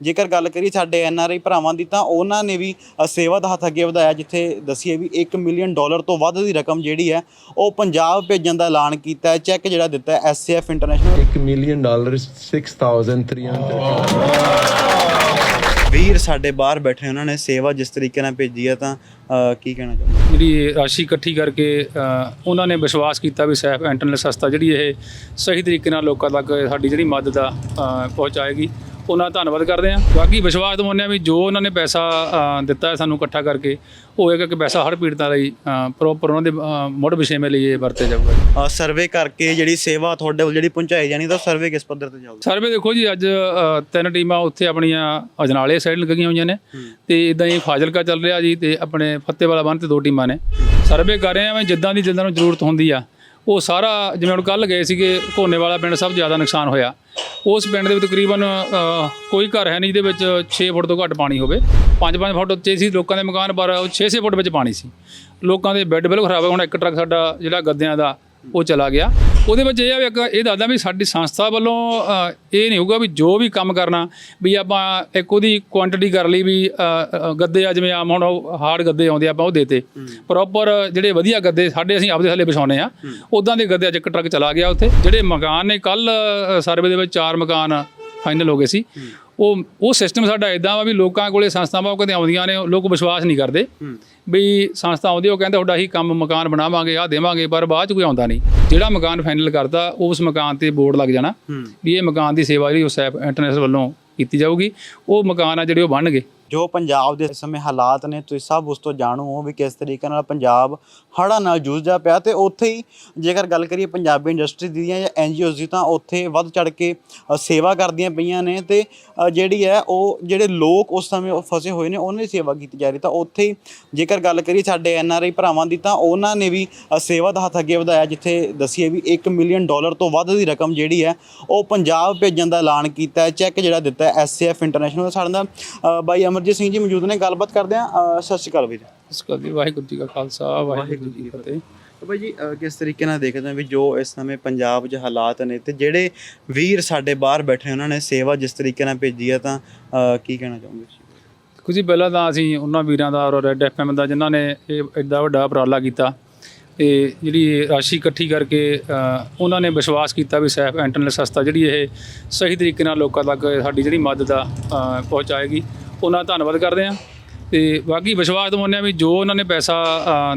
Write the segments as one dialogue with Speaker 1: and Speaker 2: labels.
Speaker 1: ਜੇਕਰ ਗੱਲ ਕਰੀਏ ਸਾਡੇ ਐਨ ਆਰ ਆਈ ਭਰਾਵਾਂ ਦੀ ਤਾਂ ਉਹਨਾਂ ਨੇ ਵੀ ਅ, ਸੇਵਾ ਦਾ ਹੱਥ ਅੱਗੇ ਵਧਾਇਆ ਜਿੱਥੇ ਦੱਸੀਏ ਵੀ 1 ਮਿਲੀਅਨ ਡਾਲਰ ਤੋਂ ਵੱਧ ਦੀ ਰਕਮ ਜਿਹੜੀ ਹੈ ਉਹ ਪੰਜਾਬ ਭੇਜਣ ਦਾ ਐਲਾਨ ਕੀਤਾ ਹੈ ਚੈੱਕ ਜਿਹੜਾ ਦਿੱਤਾ ਹੈ ਐਸਏਐਫ ਇੰਟਰਨੈਸ਼ਨਲ
Speaker 2: ਇੱਕ ਮਿਲੀਅਨ ਡਾਲਰ 6300
Speaker 1: ਵੀਰ ਸਾਡੇ ਬਾਹਰ ਬੈਠੇ ਉਹਨਾਂ ਨੇ ਸੇਵਾ ਜਿਸ ਤਰੀਕੇ ਨਾਲ ਭੇਜੀ ਹੈ ਤਾਂ ਅ, ਕੀ ਕਹਿਣਾ ਚਾਹੁੰਦੇ?
Speaker 3: ਜਿਹੜੀ ਰਾਸ਼ੀ ਇਕੱਠੀ ਕਰਕੇ ਅ, ਉਹਨਾਂ ਨੇ ਵਿਸ਼ਵਾਸ ਕੀਤਾ ਵੀ ਸੈਫ ਇੰਟਰਨੈਟ ਸੰਸਥਾ ਜਿਹੜੀ ਇਹ ਸਹੀ ਤਰੀਕੇ ਨਾਲ ਲੋਕਾਂ ਤੱਕ ਸਾਡੀ ਜਿਹੜੀ ਮਦਦ ਆ ਅ, ਪਹੁੰਚਾਏਗੀ। ਉਹਨਾਂ ਦਾ ਧੰਨਵਾਦ ਕਰਦੇ ਹਾਂ। ਬਾਕੀ ਵਿਸ਼ਵਾਸ ਦਿਵਾਉਂਦੇ ਹਾਂ ਵੀ ਜੋ ਉਹਨਾਂ ਨੇ ਪੈਸਾ ਅ, ਦਿੱਤਾ ਹੈ ਸਾਨੂੰ ਇਕੱਠਾ ਕਰਕੇ ਉਹ ਇੱਕ ਇੱਕ ਪੈਸਾ ਹਰ ਪੀੜਤਾਂ ਲਈ ਪ੍ਰੋਪਰ ਉਹਨਾਂ ਦੇ ਅ, ਮੁੜ ਵਿਸ਼ੇਵੇਂ ਲਈ ਇਹ ਵਰਤਿਆ ਜਾਊਗਾ
Speaker 1: ਸਰਵੇ ਕਰਕੇ ਜਿਹੜੀ ਸੇਵਾ ਤੁਹਾਡੇ ਵੱਲ ਜਿਹੜੀ ਪਹੁੰਚਾਈ ਜਾਣੀ ਤਾਂ ਸਰਵੇ ਕਿਸ ਪੱਧਰ ਤੇ ਜਾਊਗਾ?
Speaker 3: ਸਰਵੇ ਦੇਖੋ ਜੀ ਅੱਜ ਅ, ਤਿੰਨ ਟੀਮਾਂ ਉੱਥੇ ਆਪਣੀਆਂ ਅਜਨਾਲੇ ਸਾਈਡ ਲੱਗੀਆਂ ਹੋਈਆਂ ਨੇ ਤੇ ਇਦਾਂ ਹੀ ਫਾਜ਼ਿਲਕਾ ਚੱਲ ਰਿਹਾ ਜੀ ਤੇ ਆਪਣੇ ਫੱਤੇਵਾਲਾ ਬੰਨ ਤੇ ਦੋ ਟੀਮਾਂ ਨੇ। ਸਰਵੇ ਕਰ ਰਹੇ ਆ ਮੈਂ ਜਿੱਦਾਂ ਦੀ ਜਿੱਦਾਂ ਨੂੰ ਜ਼ਰੂਰਤ ਹੁੰਦੀ ਆ ਉਹ ਸਾਰਾ ਜਿਵੇਂ ਹੁਣ ਕੱਲ ਗਏ ਸੀਗੇ ਘੋਨੇ ਵਾਲਾ ਪਿੰਡ ਸਭ ਜ਼ਿਆਦਾ ਨੁਕਸਾਨ ਹੋਇਆ। ਉਸ ਪਿੰਡ ਦੇ ਵਿੱਚ ਤਕਰੀਬਨ ਕੋਈ ਘਰ ਹੈ ਨਹੀਂ ਜਿਹਦੇ ਵਿੱਚ 6 ਫੁੱਟ ਤੋਂ ਘੱਟ ਪਾਣੀ ਹੋਵੇ। 5-5 ਫੁੱਟ ਉੱਚੇ ਸੀ ਲੋਕਾਂ ਦੇ ਮਕਾਨ, ਪਰ 6-6 ਫੁੱਟ ਵਿੱਚ ਪਾਣੀ ਸੀ। ਲੋਕਾਂ ਦੇ ਬੈੱਡ ਬਿਲਕੁਲ ਖਰਾਬ ਹੋ ਹੁਣ ਇੱਕ ਟਰੱਕ ਸਾਡਾ ਜਿਹੜਾ ਗੱਦਿਆਂ ਦਾ, ਉਹ ਚਲਾ ਗਿਆ। ਉਹਦੇ ਵਿੱਚ ਇਹ ਆ ਵੀ ਇੱਕ ਇਹ ਦੱਸਦਾ ਵੀ ਸਾਡੀ ਸੰਸਥਾ ਵੱਲੋਂ ਅ, ਇਹ ਨਹੀਂ ਹੋਊਗਾ ਵੀ ਜੋ ਵੀ ਕੰਮ ਕਰਨਾ ਵੀ ਆਪਾਂ ਇੱਕ ਉਹਦੀ ਕੁਆਂਟੀਟੀ ਕਰ ਲਈ ਵੀ ਅ, ਅ, ਗੱਦੇ ਆ ਜਿਵੇਂ ਆਮ ਹੁਣ ਹਾਰਡ ਗੱਦੇ ਆਉਂਦੇ ਆ, ਆਪਾਂ ਉਹ ਦੇਤੇ। ਪ੍ਰੋਪਰ ਜਿਹੜੇ ਵਧੀਆ ਗੱਦੇ ਸਾਡੇ ਅਸੀਂ ਆਪਦੇ ਥੱਲੇ ਵਿਛਾਉਨੇ ਆ। ਉਦਾਂ ਦੇ ਗੱਦੇ ਅੱਜ ਇੱਕ ਟਰੱਕ ਚਲਾ ਗਿਆ ਉੱਥੇ। ਜਿਹੜੇ ਮਕਾਨ ਨੇ ਕੱਲ ਸਰਵੇ ਦੇ ਵਿੱਚ ਚਾਰ ਮਕਾਨ ਫਾਈਨਲ ਹੋ ਗਏ ਸੀ। ਉਹ ਉਹ ਸਿਸਟਮ ਸਾਡਾ ਇਦਾਂ ਵਾ ਵੀ ਲੋਕਾਂ ਕੋਲੇ ਸੰਸਥਾਵਾਂ ਕਦੇ ਆਉਂਦੀਆਂ ਨੇ ਲੋਕ ਵਿਸ਼ਵਾਸ ਨਹੀਂ ਕਰਦੇ ਵੀ ਸੰਸਥਾ ਆਉਂਦੀ ਉਹ ਕਹਿੰਦੇ ਤੁਹਾਡਾ ਹੀ ਕੰਮ ਮਕਾਨ ਬਣਾਵਾਂਗੇ ਆ ਦੇਵਾਂਗੇ ਪਰ ਬਾਅਦ ਚ ਕੋਈ ਆਉਂਦਾ ਨਹੀਂ। ਜਿਹੜਾ ਮਕਾਨ ਫਾਈਨਲ ਕਰਦਾ ਉਸ ਮਕਾਨ ਤੇ ਬੋਰਡ ਲੱਗ ਜਾਣਾ ਵੀ ਇਹ ਮਕਾਨ ਦੀ ਸੇਵਾ ਜਿਹੜੀ ਉਹ ਸੈਪ ਇੰਟਰਨੈਸ਼ਨਲ ਵੱਲੋਂ ਕੀਤੀ ਜਾਊਗੀ ਉਹ ਮਕਾਨ ਆ ਜਿਹੜੇ ਉਹ ਬਣਨਗੇ।
Speaker 1: ਜੋ ਪੰਜਾਬ ਦੇ ਸਮੇਂ ਹਾਲਾਤ ਨੇ, ਤੁਸੀਂ ਸਭ ਉਸ ਤੋਂ ਜਾਣੂ ਹੋ ਵੀ ਕਿਸ ਤਰੀਕੇ ਨਾਲ ਪੰਜਾਬ ਹੜ੍ਹਾਂ ਨਾਲ ਜੂਝਦਾ ਪਿਆ ਤੇ ਉੱਥੇ ਹੀ ਜੇਕਰ ਗੱਲ ਕਰੀਏ ਪੰਜਾਬੀ ਇੰਡਸਟਰੀ ਦੀਆਂ ਜਾਂ ਐਨਜੀਓਜ਼ ਦੀ, ਤਾਂ ਉੱਥੇ ਵੱਧ ਚੜ ਕੇ ਸੇਵਾ ਕਰਦੀਆਂ ਪਈਆਂ ਨੇ ਤੇ ਜਿਹੜੀ ਹੈ ਉਹ ਜਿਹੜੇ ਲੋਕ ਉਸ ਸਮੇਂ ਉਹ ਫਸੇ ਹੋਏ ਨੇ, ਉਹਨਾਂ ਦੀ ਸੇਵਾ ਕੀਤੀ ਜਾ ਰਹੀ ਤਾਂ ਉੱਥੇ ਹੀ ਜੇਕਰ ਗੱਲ ਕਰੀਏ ਸਾਡੇ ਐਨ ਆਰ ਆਈ ਭਰਾਵਾਂ ਦੀ, ਤਾਂ ਉਹਨਾਂ ਨੇ ਵੀ ਸੇਵਾ ਦਾ ਹੱਥ ਅੱਗੇ ਵਧਾਇਆ, ਜਿੱਥੇ ਦੱਸੀਏ ਵੀ 1 ਮਿਲੀਅਨ ਡਾਲਰ ਤੋਂ ਵੱਧ ਦੀ ਰਕਮ ਜਿਹੜੀ ਹੈ, ਉਹ ਪੰਜਾਬ ਭੇਜਣ ਦਾ ਐਲਾਨ ਕੀਤਾ ਹੈ। ਚੈੱਕ ਜਿਹੜਾ ਦਿੱਤਾ ਹੈ ਐਸਏਐਫ ਇੰਟਰਨੈਸ਼ਨਲ, ਸਾਡੇ ਨਾਲ ਬਾਈ ਅਮਰ ਅਮਰਜੀਤ ਸਿੰਘ ਜੀ ਮੌਜੂਦ ਨੇ ਗੱਲਬਾਤ ਕਰਦੇ ਆ ਸਤਿ ਸ਼੍ਰੀ ਅਕਾਲ ਵੀਰ।
Speaker 3: ਇਸ ਕਰਕੇ ਵਾਹਿਗੁਰੂ ਜੀ ਕਾ ਖਾਲਸਾ ਵਾਹਿਗੁਰੂ ਜੀ ਕੀ ਫਤਿਹ।
Speaker 1: ਤਾਂ ਬਾਈ ਜੀ ਕਿਸ ਤਰੀਕੇ ਨਾਲ ਦੇਖਦੇ ਹੋ ਵੀ ਜੋ ਇਸ ਸਮੇਂ ਪੰਜਾਬ 'ਚ ਹਾਲਾਤ ਨੇ ਤੇ ਜਿਹੜੇ ਵੀਰ ਸਾਡੇ ਬਾਹਰ ਬੈਠੇ ਉਹਨਾਂ ਨੇ ਸੇਵਾ ਜਿਸ ਤਰੀਕੇ ਨਾਲ ਭੇਜੀ ਹੈ ਤਾਂ ਕੀ ਕਹਿਣਾ ਚਾਹੋਗੇ ਤੁਸੀਂ
Speaker 3: ਕੁਝ ਪਹਿਲਾਂ ਤਾਂ ਅਸੀਂ ਉਹਨਾਂ ਵੀਰਾਂ ਦਾ ਔਰ ਰੈੱਡ ਐਫਐਮ ਦਾ ਜਿਨ੍ਹਾਂ ਨੇ ਇਹ ਐਡਾ ਵੱਡਾ ਉਪਰਾਲਾ ਕੀਤਾ ਤੇ ਜਿਹੜੀ ਰਾਸ਼ੀ ਇਕੱਠੀ ਕਰਕੇ ਉਹਨਾਂ ਨੇ ਵਿਸ਼ਵਾਸ ਕੀਤਾ ਵੀ ਸੈਫ ਇੰਟਰਨੈਟ ਸੰਸਥਾ ਜਿਹੜੀ ਇਹ ਸਹੀ ਤਰੀਕੇ ਨਾਲ ਲੋਕਾਂ ਤੱਕ ਸਾਡੀ ਜਿਹੜੀ ਮਦਦ ਆ ਪਹੁੰਚਾਏਗੀ। ਉਹਨਾਂ ਦਾ ਧੰਨਵਾਦ ਕਰਦੇ ਹਾਂ। ਤੇ ਬਾਕੀ ਵਿਸ਼ਵਾਸ ਦਿਵਾਉਂਦੇ ਹਾਂ ਵੀ ਜੋ ਉਹਨਾਂ ਨੇ ਪੈਸਾ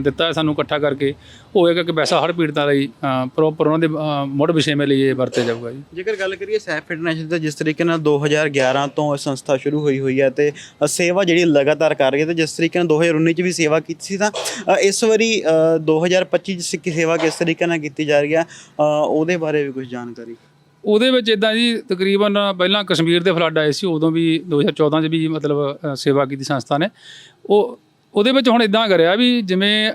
Speaker 3: ਦਿੱਤਾ ਹੈ ਸਾਨੂੰ ਇਕੱਠਾ ਕਰਕੇ ਉਹ ਇੱਕ ਕਿ ਪੈਸਾ ਹਰ ਪੀੜਤਾਂ ਲਈ ਪ੍ਰੋਪਰ ਉਹਨਾਂ ਦੇ ਮੁੜ ਵਿਸ਼ੇਵੇਂ ਲਈ ਇਹ ਵਰਤਿਆ ਜਾਊਗਾ ਜੀ।
Speaker 1: ਜੇਕਰ ਗੱਲ ਕਰੀਏ ਸੈਫ ਇੰਟਰਨੈਸ਼ਨਲ ਦਾ ਜਿਸ ਤਰੀਕੇ ਨਾਲ 2011 ਤੋਂ ਇਹ ਸੰਸਥਾ ਸ਼ੁਰੂ ਹੋਈ ਹੋਈ ਹੈ ਤੇ ਸੇਵਾ ਜਿਹੜੀ ਲਗਾਤਾਰ ਕਰ ਰਹੀ ਹੈ ਤੇ ਜਿਸ ਤਰੀਕੇ ਨਾਲ 2019 ਚ ਵੀ ਸੇਵਾ ਕੀਤੀ ਸੀ ਤਾਂ ਇਸ ਵਾਰੀ ਅ, 2025 ਚ ਸਿੱਖੀ ਸੇਵਾ ਕਿਸ ਤਰੀਕੇ ਨਾਲ ਕੀਤੀ ਜਾ ਰਹੀ ਹੈ ਉਹਦੇ ਬਾਰੇ ਵੀ ਕੁਝ ਜਾਣਕਾਰੀ।
Speaker 3: ਉਹਦੇ ਵਿੱਚ ਇਦਾਂ ਜੀ ਤਕਰੀਬਨ ਪਹਿਲਾਂ ਕਸ਼ਮੀਰ ਦੇ ਫਲੱਡ ਆਏ ਸੀ ਉਦੋਂ ਵੀ 2014 ਚ ਵੀ ਮਤਲਬ ਸੇਵਾ ਕੀਤੀ ਸੰਸਥਾ ਨੇ। ਉਹ ਉਹਦੇ ਵਿੱਚ ਹੁਣ ਇਦਾਂ ਕਰਿਆ ਵੀ ਜਿਵੇਂ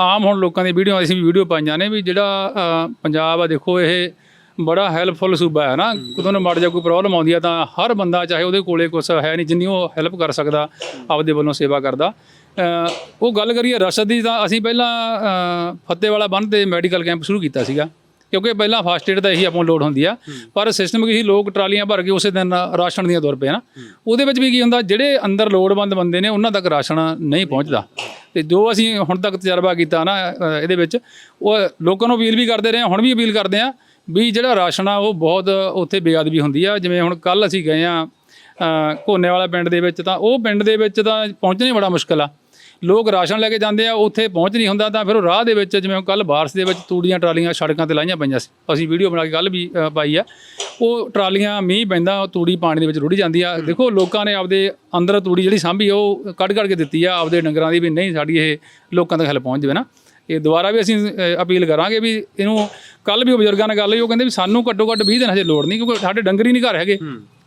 Speaker 3: ਆਮ ਹੁਣ ਲੋਕਾਂ ਦੀ ਵੀਡੀਓ ਅਸੀਂ ਵੀ ਵੀਡੀਓ ਪਾਈਆਂ ਨੇ ਵੀ ਜਿਹੜਾ ਪੰਜਾਬ ਆ ਦੇਖੋ ਇਹ ਬੜਾ ਹੈਲਪਫੁਲ ਸੂਬਾ ਹੈ ਨਾ। ਕਦੋਂ ਨੂੰ ਮੜ ਜਾ ਕੋਈ ਪ੍ਰੋਬਲਮ ਆਉਂਦੀ ਆ ਤਾਂ ਹਰ ਬੰਦਾ ਚਾਹੇ ਉਹਦੇ ਕੋਲੇ ਕੁਝ ਹੈ ਨਹੀਂ ਜਿੰਨੀ ਉਹ ਹੈਲਪ ਕਰ ਸਕਦਾ ਆਪਦੇ ਵੱਲੋਂ ਸੇਵਾ ਕਰਦਾ। ਉਹ ਗੱਲ ਕਰੀਏ ਰਸਦ ਦੀ ਤਾਂ ਅਸੀਂ ਪਹਿਲਾਂ ਅ, ਫੱਤੇਵਾਲਾ ਬੰਨ ਤੇ ਮੈਡੀਕਲ ਕੈਂਪ ਸ਼ੁਰੂ ਕੀਤਾ ਸੀਗਾ। ਕਿਉਂਕਿ ਪਹਿਲਾਂ ਫਾਸਟ ਏਡ ਦਾ ਇਹੀ ਆਪਾਂ ਲੋਡ ਹੁੰਦੀ ਆ। ਪਰ ਸਿਸਟਮ ਕੀ ਸੀ ਲੋਕ ਟਰਾਲੀਆਂ ਭਰ ਕੇ ਉਸੇ ਦਿਨ ਰਾਸ਼ਨ ਦੀਆਂ ਤੁਰ ਪਏ ਨਾ। ਉਹਦੇ ਵਿੱਚ ਵੀ ਕੀ ਹੁੰਦਾ ਜਿਹੜੇ ਅੰਦਰ ਲੋੜਵੰਦ ਬੰਦੇ ਨੇ ਉਹਨਾਂ ਤੱਕ ਰਾਸ਼ਨ ਨਹੀਂ ਪਹੁੰਚਦਾ। ਤੇ ਜੋ ਅਸੀਂ ਹੁਣ ਤੱਕ ਤਜਰਬਾ ਕੀਤਾ ਨਾ ਇਹਦੇ ਵਿੱਚ ਉਹ ਲੋਕਾਂ ਨੂੰ ਅਪੀਲ ਵੀ ਕਰਦੇ ਰਹੇ ਹੁਣ ਵੀ ਅਪੀਲ ਕਰਦੇ ਆ ਵੀ ਜਿਹੜਾ ਰਾਸ਼ਨ ਆ ਉਹ ਬਹੁਤ ਉੱਥੇ ਬੇਅਦਬੀ ਹੁੰਦੀ ਆ। ਜਿਵੇਂ ਹੁਣ ਕੱਲ ਅਸੀਂ ਗਏ ਆ ਕੋਨੇ ਵਾਲਾ ਪਿੰਡ ਦੇ ਵਿੱਚ ਤਾਂ ਉਹ ਪਿੰਡ ਦੇ ਵਿੱਚ ਤਾਂ ਪਹੁੰਚਣਾ ਹੀ ਬੜਾ ਮੁਸ਼ਕਲ ਆ। ਲੋਕ ਰਾਸ਼ਨ ਲੈ ਕੇ ਜਾਂਦੇ ਆ ਉੱਥੇ ਪਹੁੰਚ ਨਹੀਂ ਹੁੰਦਾ ਤਾਂ ਫਿਰ ਉਹ ਰਾਹ ਦੇ ਵਿੱਚ ਜਿਵੇਂ ਕੱਲ ਬਾਰਿਸ਼ ਦੇ ਵਿੱਚ ਤੂੜੀਆਂ ਟਰਾਲੀਆਂ ਸੜਕਾਂ ਤੇ ਲਾਈਆਂ ਪਈਆਂ ਸੀ। ਅਸੀਂ ਵੀਡੀਓ ਬਣਾ ਕੇ ਕੱਲ ਵੀ ਪਾਈ ਆ। ਉਹ ਟਰਾਲੀਆਂ ਮੀਂਹ ਪੈਂਦਾ ਉਹ ਤੂੜੀ ਪਾਣੀ ਦੇ ਵਿੱਚ ਰੁੜੀ ਜਾਂਦੀ ਆ। ਦੇਖੋ ਲੋਕਾਂ ਨੇ ਆਪਦੇ ਅੰਦਰ ਤੂੜੀ ਜਿਹੜੀ ਸਾਂਭੀ ਉਹ ਕੱਢ ਕੱਢ ਕੇ ਦਿੱਤੀ ਆ। ਆਪਦੇ ਡੰਗਰਾਂ ਦੀ ਵੀ ਨਹੀਂ ਸਾਡੀ ਇਹ ਲੋਕਾਂ ਤੱਕ ਹਲ ਪਹੁੰਚ ਜਾਵੇ ਨਾ। ਇਹ ਦੁਬਾਰਾ ਵੀ ਅਸੀਂ ਅਪੀਲ ਕਰਾਂਗੇ ਵੀ ਇਹਨੂੰ ਕੱਲ ਵੀ ਉਹ ਬਜ਼ੁਰਗਾਂ ਨਾਲ ਗੱਲ ਹੋਈ ਉਹ ਕਹਿੰਦੇ ਵੀ ਸਾਨੂੰ ਘੱਟੋ ਘੱਟ 20 ਦਿਨ ਹਜੇ ਲੋੜ ਨਹੀਂ ਕਿਉਂਕਿ ਸਾਡੇ ਡੰਗਰ ਹੀ ਨਹੀਂ ਘਰ ਹੈਗੇ।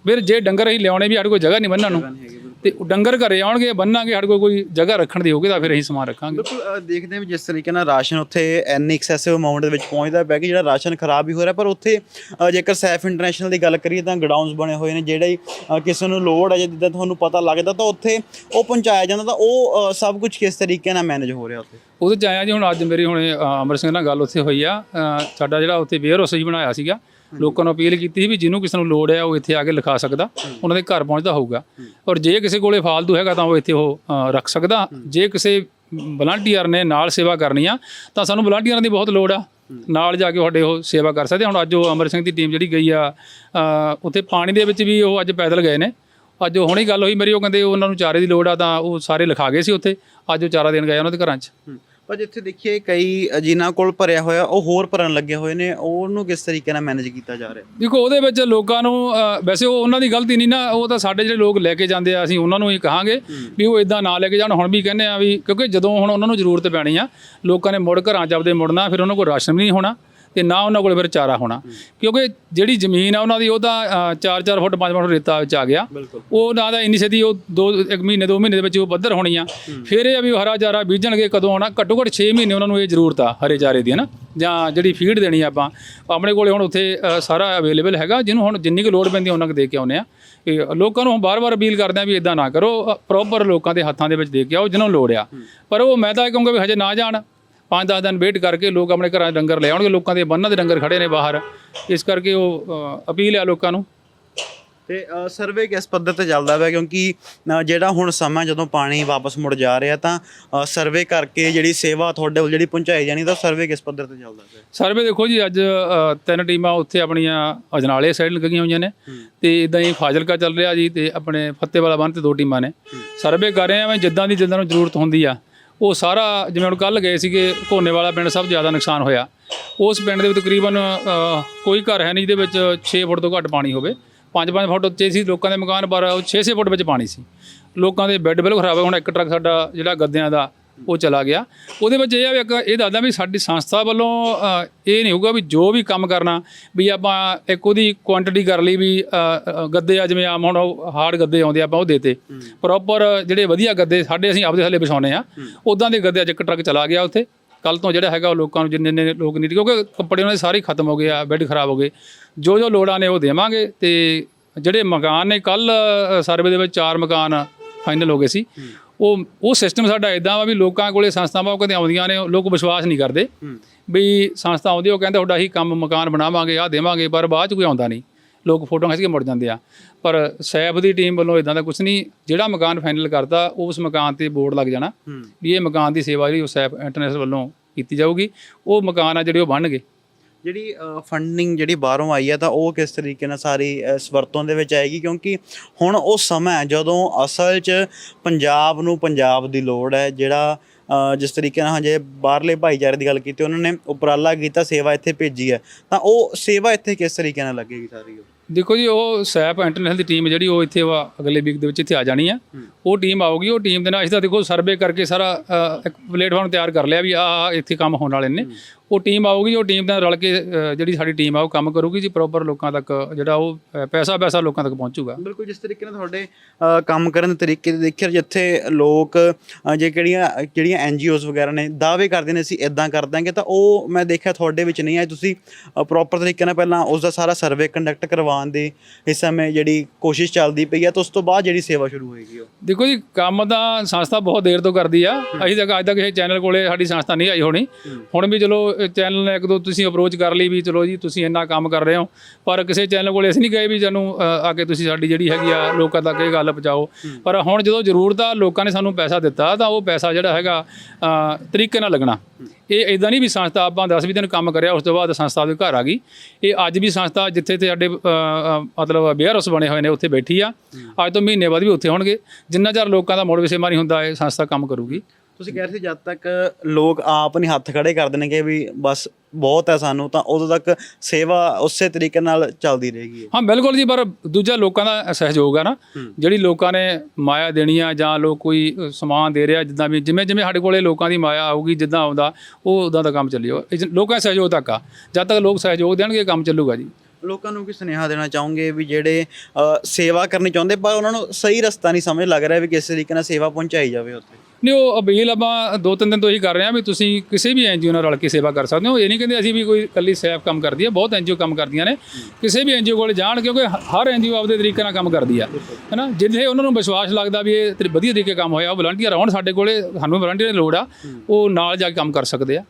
Speaker 3: ਫਿਰ ਜੇ ਡੰਗਰ ਅਸੀਂ ਲਿਆਉਣੇ ਵੀ ਸਾਡੇ ਕੋਲ ਜਗ੍ਹਾ ਨਹੀਂ ਬੰਨਣ ਨੂੰ। ਤੇ ਉਹ ਡੰਗਰ ਘਰੇ ਆਉਣਗੇ ਬੰਨਾਂਗੇ ਸਾਡੇ ਕੋਲ ਕੋਈ ਜਗ੍ਹਾ ਰੱਖਣ ਦੀ ਹੋਊਗੀ ਤਾਂ ਫਿਰ ਅਸੀਂ ਸਮਾਨ ਰੱਖਾਂਗੇ।
Speaker 1: ਬਿਲਕੁਲ ਅ, ਦੇਖਦੇ ਹਾਂ ਵੀ ਜਿਸ ਤਰੀਕੇ ਨਾਲ ਰਾਸ਼ਨ ਉੱਥੇ ਐਨ ਐਕਸੈਸਿਵ ਅਮਾਉਂਟ ਦੇ ਵਿੱਚ ਪਹੁੰਚਦਾ ਪਿਆ ਕਿ ਜਿਹੜਾ ਰਾਸ਼ਨ ਖਰਾਬ ਵੀ ਹੋ ਰਿਹਾ ਪਰ ਉੱਥੇ ਅ, ਜੇਕਰ ਸੈਫ ਇੰਟਰਨੈਸ਼ਨਲ ਦੀ ਗੱਲ ਕਰੀਏ ਤਾਂ ਗਡਾਊਨਸ ਬਣੇ ਹੋਏ ਨੇ ਜਿਹੜੇ ਅ, ਕਿਸੇ ਨੂੰ ਲੋੜ ਹੈ ਜਾਂ ਜਿੱਦਾਂ ਤੁਹਾਨੂੰ ਪਤਾ ਲੱਗਦਾ ਤਾਂ ਉੱਥੇ ਉਹ ਪਹੁੰਚਾਇਆ ਜਾਂਦਾ ਤਾਂ ਉਹ ਅ, ਸਭ ਕੁਝ ਕਿਸ ਤਰੀਕੇ ਨਾਲ ਮੈਨੇਜ ਹੋ ਰਿਹਾ ਉੱਥੇ?
Speaker 3: ਉਹਦੇ ਚ ਆਇਆ ਜੀ ਹੁਣ ਅੱਜ ਮੇਰੀ ਹੁਣੇ ਅਮਰ ਸਿੰਘ ਨਾਲ ਗੱਲ ਉੱਥੇ ਹੋਈ ਆ ਅ, ਸਾਡਾ ਜਿਹੜਾ ਉੱਥੇ ਵੇਅਰ ਹਾਊਸ ਜੀ ਬਣਾਇਆ ਸੀਗਾ ਲੋਕਾਂ ਨੂੰ ਅਪੀਲ ਕੀਤੀ ਸੀ ਵੀ ਜਿਹਨੂੰ ਕਿਸੇ ਨੂੰ ਲੋੜ ਹੈ ਉਹ ਇੱਥੇ ਆ ਕੇ ਲਿਖਾ ਸਕਦਾ ਉਹਨਾਂ ਦੇ ਘਰ ਪਹੁੰਚਦਾ ਹੋਊਗਾ। ਔਰ ਜੇ ਕਿਸੇ ਕੋਲੇ ਫਾਲਤੂ ਹੈਗਾ ਤਾਂ ਉਹ ਇੱਥੇ ਉਹ ਰੱਖ ਸਕਦਾ। ਜੇ ਕਿਸੇ ਵਲੰਟੀਅਰ ਨੇ ਨਾਲ ਸੇਵਾ ਕਰਨੀ ਆ ਤਾਂ ਸਾਨੂੰ ਵਲੰਟੀਅਰਾਂ ਦੀ ਬਹੁਤ ਲੋੜ ਆ। ਨਾਲ ਜਾ ਕੇ ਤੁਹਾਡੇ ਉਹ ਸੇਵਾ ਕਰ ਸਕਦੇ ਹੁਣ ਅੱਜ ਉਹ ਅਮਰ ਸਿੰਘ ਦੀ ਟੀਮ ਜਿਹੜੀ ਗਈ ਆ ਉੱਥੇ ਪਾਣੀ ਦੇ ਵਿੱਚ ਵੀ ਉਹ ਅੱਜ ਪੈਦਲ ਗਏ ਨੇ। ਅੱਜ ਉਹ ਹੁਣੇ ਗੱਲ ਹੋਈ ਮੇਰੀ ਉਹ ਕਹਿੰਦੇ ਉਹਨਾਂ ਨੂੰ ਚਾਰੇ ਦੀ ਲੋੜ ਆ ਤਾਂ ਉਹ ਸਾਰੇ ਲਿਖਾ ਗਏ ਸੀ ਉੱਥੇ। ਅੱਜ ਉਹ ਚਾਰਾ ਦੇਣ ਗਏ ਉਹਨਾਂ ਦੇ ਘਰਾਂ 'ਚ।
Speaker 1: ਪਰ ਜਿੱਥੇ ਦੇਖੀਏ ਕਈ ਜਿਨ੍ਹਾਂ ਕੋਲ ਭਰਿਆ ਹੋਇਆ ਉਹ ਹੋਰ ਭਰਨ ਲੱਗੇ ਹੋਏ ਨੇ ਉਹਨੂੰ ਕਿਸ ਤਰੀਕੇ ਨਾਲ ਮੈਨੇਜ ਕੀਤਾ ਜਾ ਰਿਹਾ?
Speaker 3: ਦੇਖੋ ਉਹਦੇ ਵਿੱਚ ਲੋਕਾਂ ਨੂੰ ਅ, ਵੈਸੇ ਉਹ ਉਹਨਾਂ ਦੀ ਗਲਤੀ ਨਹੀਂ ਨਾ ਉਹ ਤਾਂ ਸਾਡੇ ਜਿਹੜੇ ਲੋਕ ਲੈ ਕੇ ਜਾਂਦੇ ਆ ਅਸੀਂ ਉਹਨਾਂ ਨੂੰ ਹੀ ਕਹਾਂਗੇ ਵੀ ਉਹ ਇਦਾਂ ਨਾ ਲੈ ਕੇ ਜਾਣ। ਹੁਣ ਵੀ ਕਹਿੰਦੇ ਆ ਵੀ ਕਿਉਂਕਿ ਜਦੋਂ ਹੁਣ ਉਹਨਾਂ ਨੂੰ ਜ਼ਰੂਰਤ ਪੈਣੀ ਆ ਲੋਕਾਂ ਨੇ ਮੁੜ ਘਰਾਂ 'ਚ ਆਪਦੇ ਮੁੜਨਾ ਫਿਰ ਉਹਨਾਂ ਕੋਲ ਰਾਸ਼ਨ ਵੀ ਨਹੀਂ ਹੋਣਾ। ਤੇ ਨਾ ਉਹਨਾਂ ਕੋਲ ਫਿਰ ਚਾਰਾ ਹੋਣਾ। ਕਿਉਂਕਿ ਜਿਹੜੀ ਜ਼ਮੀਨ ਆ ਉਹਨਾਂ ਦੀ ਉਹਦਾ 4-4 ਫੁੱਟ 5 ਫੁੱਟ ਰੇਤਾ ਵਿੱਚ ਆ ਗਿਆ। ਉਹ ਨਾ ਦਾ ਇੰਨੀ ਛੇਤੀ ਉਹ ਦੋ ਇੱਕ ਮਹੀਨੇ ਦੋ ਮਹੀਨੇ ਦੇ ਵਿੱਚ ਉਹ ਪੱਧਰ ਹੋਣੀ ਆ। ਫਿਰ ਇਹ ਆ ਵੀ ਹਰਾ ਚਾਰਾ ਬੀਜਣਗੇ ਕਦੋਂ ਆਉਣਾ? ਘੱਟੋ ਘੱਟ 6 ਮਹੀਨੇ ਉਹਨਾਂ ਨੂੰ ਇਹ ਜ਼ਰੂਰਤ ਆ ਹਰੇ ਚਾਰੇ ਦੀ ਹਨਾ? ਜਾਂ ਜਿਹੜੀ ਫੀਡ ਦੇਣੀ ਆਪਾਂ। ਆਪਣੇ ਕੋਲੇ ਹੁਣ ਉੱਥੇ ਸਾਰਾ ਅਵੇਲੇਬਲ ਹੈਗਾ। ਜਿਹਨੂੰ ਹੁਣ ਜਿੰਨੀ ਕੁ ਲੋੜ ਪੈਂਦੀ ਉਹਨਾਂ ਕੁ ਦੇ ਕੇ ਆਉਨੇ ਆ। ਇਹ ਲੋਕਾਂ ਨੂੰ ਬਾਰ-ਬਾਰ ਅਪੀਲ ਕਰਦੇ ਆ ਵੀ ਇਦਾਂ ਨਾ ਕਰੋ। ਪ੍ਰੋਪਰ ਲੋਕਾਂ ਦੇ ਹੱਥਾਂ ਦੇ ਵਿੱਚ ਦੇ ਕੇ ਆਓ ਜਿਹਨਾਂ ਨੂੰ ਲੋੜ ਆ। ਪਰ ਉਹ ਮੈਂ ਤਾਂ ਇਹ ਕਹੂੰਗਾ ਵੀ ਹਜੇ ਨਾ ਜਾਣ। 5-10 ਦਿਨ ਵੇਟ ਕਰਕੇ ਲੋਕ ਆਪਣੇ ਘਰਾਂ 'ਚ ਡੰਗਰ ਲੈ ਆਉਣਗੇ ਲੋਕਾਂ ਦੇ ਬੰਨਾਂ ਦੇ ਡੰਗਰ ਖੜੇ ਨੇ ਬਾਹਰ। ਇਸ ਕਰਕੇ ਉਹ ਅ, ਅਪੀਲ ਆ ਲੋਕਾਂ ਨੂੰ।
Speaker 1: ਤੇ ਸਰਵੇ ਕਿਸ ਪੱਧਰ ਤੇ ਚੱਲਦਾ ਪਿਆ? ਕਿਉਂਕਿ ਅ, ਜਿਹੜਾ ਹੁਣ ਸਮਾਂ ਜਦੋਂ ਪਾਣੀ ਵਾਪਸ ਮੁੜ ਜਾ ਰਿਹਾ ਤਾਂ ਸਰਵੇ ਕਰਕੇ ਜਿਹੜੀ ਸੇਵਾ ਤੁਹਾਡੇ ਕੋਲ ਜਿਹੜੀ ਪਹੁੰਚਾਈ ਜਾਣੀ ਤਾਂ ਸਰਵੇ ਕਿਸ ਪੱਧਰ ਤੇ ਚੱਲਦਾ ਪਿਆ?
Speaker 3: ਸਰਵੇ ਦੇਖੋ ਜੀ ਅੱਜ ਅ, ਤਿੰਨ ਟੀਮਾਂ ਉੱਥੇ ਆਪਣੀਆਂ ਅਜਨਾਲੇ ਸਾਈਡ ਲੱਗੀਆਂ ਹੋਈਆਂ ਨੇ। ਤੇ ਇਦਾਂ ਹੀ ਫਾਜ਼ਿਲਕਾ ਚੱਲ ਰਿਹਾ ਜੀ ਤੇ ਆਪਣੇ ਫੱਤੇਵਾਲਾ ਬੰਨ ਤੇ ਦੋ ਟੀਮਾਂ ਨੇ। ਸਰਵੇ ਕਰ ਰਹੇ ਆ ਮੈਂ ਜਿੱਦਾਂ ਦੀ ਜਿੱਦਾਂ ਨੂੰ ਜ਼ਰੂਰਤ ਹੁੰਦੀ ਆ। ਉਹ ਸਾਰਾ ਜਿਵੇਂ ਹੁਣ ਕੱਲ ਗਏ ਸੀਗੇ ਘੋਨੇ ਵਾਲਾ ਪਿੰਡ ਸਭ ਤੋਂ ਜ਼ਿਆਦਾ ਨੁਕਸਾਨ ਹੋਇਆ। ਉਸ ਪਿੰਡ ਦੇ ਵਿੱਚ ਤਕਰੀਬਨ ਕੋਈ ਘਰ ਹੈ ਨਹੀਂ ਜਿਹਦੇ ਵਿੱਚ 6 ਫੁੱਟ ਤੋਂ ਘੱਟ ਪਾਣੀ ਹੋਵੇ। 5-5 ਫੁੱਟ ਉੱਤੇ ਸੀ ਲੋਕਾਂ ਦੇ ਮਕਾਨ, ਪਰ ਉਹ 6-6 ਫੁੱਟ ਵਿੱਚ ਪਾਣੀ ਸੀ। ਲੋਕਾਂ ਦੇ ਬੈੱਡ ਬਿਲਕੁਲ ਖਰਾਬ ਹੋਏ। ਹੁਣ ਇੱਕ ਟਰੱਕ ਸਾਡਾ ਜਿਹੜਾ ਗੱਦਿਆਂ ਦਾ ਉਹ ਚਲਾ ਗਿਆ। ਉਹਦੇ ਵਿੱਚ ਇਹ ਆ ਵੀ ਇੱਕ ਇਹ ਦੱਸਦਾ ਵੀ ਸਾਡੀ ਸੰਸਥਾ ਵੱਲੋਂ ਅ, ਇਹ ਨਹੀਂ ਹੋਊਗਾ ਵੀ ਜੋ ਵੀ ਕੰਮ ਕਰਨਾ ਵੀ ਆਪਾਂ ਇੱਕ ਉਹਦੀ ਕੁਆਂਟੀਟੀ ਕਰ ਲਈ ਵੀ ਅ, ਅ, ਗੱਦੇ ਆ ਜਿਵੇਂ ਆਮ ਹੁਣ ਹਾਰਡ ਗੱਦੇ ਆਉਂਦੇ ਆ, ਆਪਾਂ ਉਹ ਦੇਤੇ। ਪ੍ਰੋਪਰ ਜਿਹੜੇ ਵਧੀਆ ਗੱਦੇ ਸਾਡੇ ਅਸੀਂ ਆਪਦੇ ਥੱਲੇ ਵਿਛਾਉਨੇ ਆ। ਉਦਾਂ ਦੇ ਗੱਦੇ ਅੱਜ ਇੱਕ ਟਰੱਕ ਚਲਾ ਗਿਆ ਉੱਥੇ। ਕੱਲ ਤੋਂ ਜਿਹੜਾ ਹੈਗਾ ਉਹ ਲੋਕਾਂ ਨੂੰ ਜਿੰਨੇ ਨੇ ਲੋਕ ਨਹੀਂ ਕਿਉਂਕਿ ਕੱਪੜੇ ਉਹਨਾਂ ਦੇ ਸਾਰੇ ਹੀ ਖਤਮ ਹੋ ਗਏ ਆ ਬੈੱਡ ਖਰਾਬ ਹੋ ਗਏ। ਜੋ ਜੋ ਲੋੜਾਂ ਨੇ ਉਹ ਦੇਵਾਂਗੇ ਤੇ ਜਿਹੜੇ ਮਕਾਨ ਨੇ ਕੱਲ ਸਰਵੇ ਦੇ ਵਿੱਚ ਚਾਰ ਮਕਾਨ ਫਾਈਨਲ ਹੋ ਗਏ ਸੀ। ਉਹ ਉਹ ਸਿਸਟਮ ਸਾਡਾ ਇਦਾਂ ਵਾ ਵੀ ਲੋਕਾਂ ਕੋਲੇ ਸੰਸਥਾਵਾਂ ਉਹ ਕਦੇ ਆਉਂਦੀਆਂ ਨੇ ਲੋਕ ਵਿਸ਼ਵਾਸ ਨਹੀਂ ਕਰਦੇ ਵੀ ਸੰਸਥਾ ਆਉਂਦੀ ਉਹ ਕਹਿੰਦੇ ਤੁਹਾਡਾ ਹੀ ਕੰਮ ਮਕਾਨ ਬਣਾਵਾਂਗੇ ਆ ਦੇਵਾਂਗੇ ਪਰ ਬਾਅਦ ਚ ਕੋਈ ਆਉਂਦਾ ਨਹੀਂ। ਲੋਕ ਫੋਟੋ ਖਿੱਚ ਕੇ ਮੁੜ ਜਾਂਦੇ ਆ। ਪਰ ਸੈਬ ਦੀ ਟੀਮ ਵੱਲੋਂ ਇਦਾਂ ਦਾ ਕੁਝ ਨਹੀਂ ਜਿਹੜਾ ਮਕਾਨ ਫਾਈਨਲ ਕਰਦਾ ਉਸ ਮਕਾਨ ਤੇ ਬੋਰਡ ਲੱਗ ਜਾਣਾ ਵੀ ਇਹ ਮਕਾਨ ਦੀ ਸੇਵਾ ਜਿਹੜੀ ਉਹ ਸੈਬ ਇੰਟਰਨੈਸ਼ਨਲ ਵੱਲੋਂ ਕੀਤੀ ਜਾਊਗੀ ਉਹ ਮਕਾਨ ਆ ਜਿਹੜੇ ਉਹ ਬਣਨਗੇ।
Speaker 1: ਜਿਹੜੀ ਫੰਡਿੰਗ ਜਿਹੜੀ ਬਾਹਰੋਂ ਆਈ ਹੈ ਤਾਂ ਉਹ ਕਿਸ ਤਰੀਕੇ ਨਾਲ ਸਾਰੀ ਇਸ ਵਰਤੋਂ ਦੇ ਵਿੱਚ ਆਏਗੀ? ਕਿਉਂਕਿ ਹੁਣ ਉਹ ਸਮਾਂ ਹੈ ਜਦੋਂ ਅਸਲ 'ਚ ਪੰਜਾਬ ਨੂੰ ਪੰਜਾਬ ਦੀ ਲੋੜ ਹੈ ਜਿਹੜਾ ਜਿਸ ਤਰੀਕੇ ਨਾਲ ਹਜੇ ਬਾਹਰਲੇ ਭਾਈਚਾਰੇ ਦੀ ਗੱਲ ਕੀਤੀ ਉਹਨਾਂ ਨੇ ਉਪਰਾਲਾ ਕੀਤਾ ਸੇਵਾ ਇੱਥੇ ਭੇਜੀ ਹੈ। ਤਾਂ ਉਹ ਸੇਵਾ ਇੱਥੇ ਕਿਸ ਤਰੀਕੇ ਨਾਲ ਲੱਗੇਗੀ ਸਾਰੀ ਉਹ?
Speaker 3: ਦੇਖੋ ਜੀ ਉਹ ਸੈਪ ਇੰਟਰਨੈਸ਼ਨਲ ਦੀ ਟੀਮ ਜਿਹੜੀ ਉਹ ਇੱਥੇ ਵਾ ਅਗਲੇ ਵੀਕ ਦੇ ਵਿੱਚ ਇੱਥੇ ਆ ਜਾਣੀ ਆ ਉਹ ਟੀਮ ਆਊਗੀ ਉਹ ਟੀਮ ਦੇ ਨਾਲ ਅਸੀਂ ਤਾਂ ਦੇਖੋ ਸਰਵੇ ਕਰਕੇ ਸਾਰਾ ਇੱਕ ਪਲੇਟਫਾਰਮ ਤਿਆਰ ਕਰ ਲਿਆ ਵੀ ਆ ਇੱਥੇ ਕੰਮ ਹੋਣ ਵਾਲੇ ਨੇ। ਉਹ ਟੀਮ ਆਊਗੀ ਉਹ ਟੀਮ ਨਾਲ ਰਲ ਕੇ ਅ, ਜਿਹੜੀ ਸਾਡੀ ਟੀਮ ਆ ਉਹ ਕੰਮ ਕਰੂਗੀ ਜੀ ਪ੍ਰੋਪਰ ਲੋਕਾਂ ਤੱਕ ਜਿਹੜਾ ਉਹ ਅ, ਪੈਸਾ ਪੈਸਾ ਲੋਕਾਂ ਤੱਕ ਪਹੁੰਚੂਗਾ।
Speaker 1: ਬਿਲਕੁਲ ਜਿਸ ਤਰੀਕੇ ਨਾਲ ਤੁਹਾਡੇ ਅ, ਕੰਮ ਕਰਨ ਦੇ ਤਰੀਕੇ ਦੇ ਦੇਖਿਆ ਜਿੱਥੇ ਲੋਕ ਅ, ਜੇ ਕਿਹੜੀਆਂ ਜਿਹੜੀਆਂ ਐਨਜੀਓਜ਼ ਵਗੈਰਾ ਨੇ ਦਾਅਵੇ ਕਰਦੇ ਨੇ ਅਸੀਂ ਇਦਾਂ ਕਰ ਦਾਂਗੇ ਤਾਂ ਉਹ ਮੈਂ ਦੇਖਿਆ ਤੁਹਾਡੇ ਵਿੱਚ ਨਹੀਂ ਹੈ ਤੁਸੀਂ ਪ੍ਰੋਪਰ ਤਰੀਕੇ ਨਾਲ ਪਹਿਲਾਂ ਉਸ ਦਾ ਸਾਰਾ ਸਰਵੇ ਕੰਡਕਟ ਕਰਵਾਉਣ ਦੀ ਇਸ ਸਮੇਂ ਜਿਹੜੀ ਕੋਸ਼ਿਸ਼ ਚੱਲਦੀ ਪਈ ਹੈ ਤਾਂ ਉਸ ਤੋਂ ਬਾਅਦ ਜਿਹੜੀ ਸੇਵਾ ਸ਼ੁਰੂ ਹੋਏਗੀ ਉਹ।
Speaker 3: ਦੇਖੋ ਜੀ ਕੰਮ ਤਾਂ ਸੰਸਥਾ ਬਹੁਤ ਦੇਰ ਤੋਂ ਕਰਦੀ ਆ। ਅਸੀਂ ਤੱਕ ਅੱਜ ਤੱਕ ਇਹ ਚੈਨਲ ਕੋਲੇ ਸਾਡੀ ਸੰਸਥਾ ਨਹੀਂ ਆਈ ਹੋਣੀ। ਹੁਣ ਵੀ ਚਲੋ ਚੈਨਲ ਨੇ ਇੱਕ ਦੋ ਤੁਸੀਂ ਅਪਰੋਚ ਕਰ ਲਈ ਵੀ ਚਲੋ ਜੀ ਤੁਸੀਂ ਇੰਨਾ ਕੰਮ ਕਰ ਰਹੇ ਹੋ। ਪਰ ਕਿਸੇ ਚੈਨਲ ਕੋਲੇ ਅਸੀਂ ਨਹੀਂ ਗਏ ਵੀ ਸਾਨੂੰ ਅ, ਆ ਕੇ ਤੁਸੀਂ ਸਾਡੀ ਜਿਹੜੀ ਹੈਗੀ ਆ ਲੋਕਾਂ ਤੱਕ ਇਹ ਗੱਲ ਪਹੁੰਚਾਓ। ਪਰ ਹੁਣ ਜਦੋਂ ਜ਼ਰੂਰਤ ਆ ਲੋਕਾਂ ਨੇ ਸਾਨੂੰ ਪੈਸਾ ਦਿੱਤਾ ਤਾਂ ਉਹ ਪੈਸਾ ਜਿਹੜਾ ਹੈਗਾ ਤਰੀਕੇ ਨਾਲ ਲੱਗਣਾ। ਇਹ ਇਦਾਂ ਨਹੀਂ ਵੀ ਸੰਸਥਾ ਆਪਾਂ 10 20 ਦਿਨ ਕੰਮ ਕਰਿਆ ਉਸ ਤੋਂ ਬਾਅਦ ਸੰਸਥਾ ਦੇ ਘਰ ਆ ਗਈ। ਇਹ ਅੱਜ ਵੀ ਸੰਸਥਾ ਜਿੱਥੇ ਤੇ ਸਾਡੇ ਮਤਲਬ ਬੇਅਰ ਹਾਊਸ ਬਣੇ ਹੋਏ ਨੇ ਉੱਥੇ ਬੈਠੀ ਆ। ਅੱਜ ਤੋਂ ਮਹੀਨੇ ਬਾਅਦ ਵੀ ਉੱਥੇ ਹੋਣਗੇ। ਜਿੰਨਾ ਚਿਰ ਲੋਕਾਂ ਦਾ ਮੋੜ ਵਿਸੇਮਾ ਨਹੀਂ ਹੁੰਦਾ ਇਹ ਸੰਸਥਾ ਕੰਮ ਕਰੂਗੀ।
Speaker 1: ਤੁਸੀਂ ਕਹਿ ਰਹੇ ਸੀ ਜਦ ਤੱਕ ਲੋਕ ਆਪ ਨਹੀਂ ਹੱਥ ਖੜੇ ਕਰ ਦੇਣਗੇ ਵੀ ਬਸ ਬਹੁਤ ਹੈ ਸਾਨੂੰ ਤਾਂ ਉਦੋਂ ਤੱਕ ਸੇਵਾ ਉਸੇ ਤਰੀਕੇ ਨਾਲ ਚੱਲਦੀ ਰਹੇਗੀ
Speaker 3: ਹਾਂ ਬਿਲਕੁਲ ਜੀ ਪਰ ਦੂਜਾ ਲੋਕਾਂ ਦਾ ਸਹਿਯੋਗ ਆ ਨਾ। ਜਿਹੜੀ ਲੋਕਾਂ ਨੇ ਮਾਇਆ ਦੇਣੀ ਆ ਜਾਂ ਲੋਕ ਕੋਈ ਸਮਾਨ ਦੇ ਰਿਹਾ ਜਿੱਦਾਂ ਵੀ ਜਿਵੇਂ ਜਿਵੇਂ ਸਾਡੇ ਕੋਲੇ ਲੋਕਾਂ ਦੀ ਮਾਇਆ ਆਊਗੀ ਜਿੱਦਾਂ ਆਉਂਦਾ ਉਹ ਉਦਾਂ ਦਾ ਕੰਮ ਚੱਲਿਓ। ਲੋਕਾਂ ਦਾ ਸਹਿਯੋਗ ਤੱਕ ਆ। ਜਦ ਤੱਕ ਲੋਕ ਸਹਿਯੋਗ ਦੇਣਗੇ ਕੰਮ ਚੱਲੂਗਾ ਜੀ।
Speaker 1: ਲੋਕਾਂ ਨੂੰ ਕੀ ਸੁਨੇਹਾ ਦੇਣਾ ਚਾਹੋਗੇ ਵੀ ਜਿਹੜੇ ਸੇਵਾ ਕਰਨੀ ਚਾਹੁੰਦੇ ਪਰ ਉਹਨਾਂ ਨੂੰ ਸਹੀ ਰਸਤਾ ਨਹੀਂ ਸਮਝ ਲੱਗ ਰਿਹਾ ਵੀ ਕਿਸ ਤਰੀਕੇ ਨਾਲ ਸੇਵਾ ਪਹੁੰਚਾਈ ਜਾਵੇ ਉੱਥੇ?
Speaker 3: ਨਹੀਂ, ਉਹ ਅਪੀਲ ਆਪਾਂ ਦੋ ਤਿੰਨ ਦਿਨ ਤੋਂ ਹੀ ਕਰ ਰਹੇ ਹਾਂ ਵੀ ਤੁਸੀਂ ਕਿਸੇ ਵੀ ਐਨਜੀਓ ਨਾਲ ਰਲ ਕੇ ਸੇਵਾ ਕਰ ਸਕਦੇ ਹੋ। ਇਹ ਨਹੀਂ ਕਹਿੰਦੇ ਅਸੀਂ ਵੀ ਕੋਈ ਇਕੱਲੀ ਸੈਫ ਕੰਮ ਕਰਦੀ ਹੈ ਬਹੁਤ ਐਨਜੀਓ ਕੰਮ ਕਰਦੀਆਂ ਨੇ। ਕਿਸੇ ਵੀ ਐਨਜੀਓ ਕੋਲ ਜਾਣ ਕਿਉਂਕਿ ਹ- ਹਰ ਐਨਜੀਓ ਆਪਦੇ ਤਰੀਕੇ ਨਾਲ ਕੰਮ ਕਰਦੀ ਆ, ਹੈਨਾ? ਜਿੱਥੇ ਉਹਨਾਂ ਨੂੰ ਵਿਸ਼ਵਾਸ ਲੱਗਦਾ ਵੀ ਇਹ ਵਧੀਆ ਤਰੀਕੇ ਕੰਮ ਹੋਇਆ, ਉਹ ਵਲੰਟੀਅਰ ਆਉਣ ਸਾਡੇ ਕੋਲੇ, ਸਾਨੂੰ ਵਲੰਟੀਅਰ ਦੀ ਲੋੜ ਆ, ਉਹ ਨਾਲ ਜਾ ਕੇ ਕੰਮ ਕਰ ਸਕਦੇ ਆ।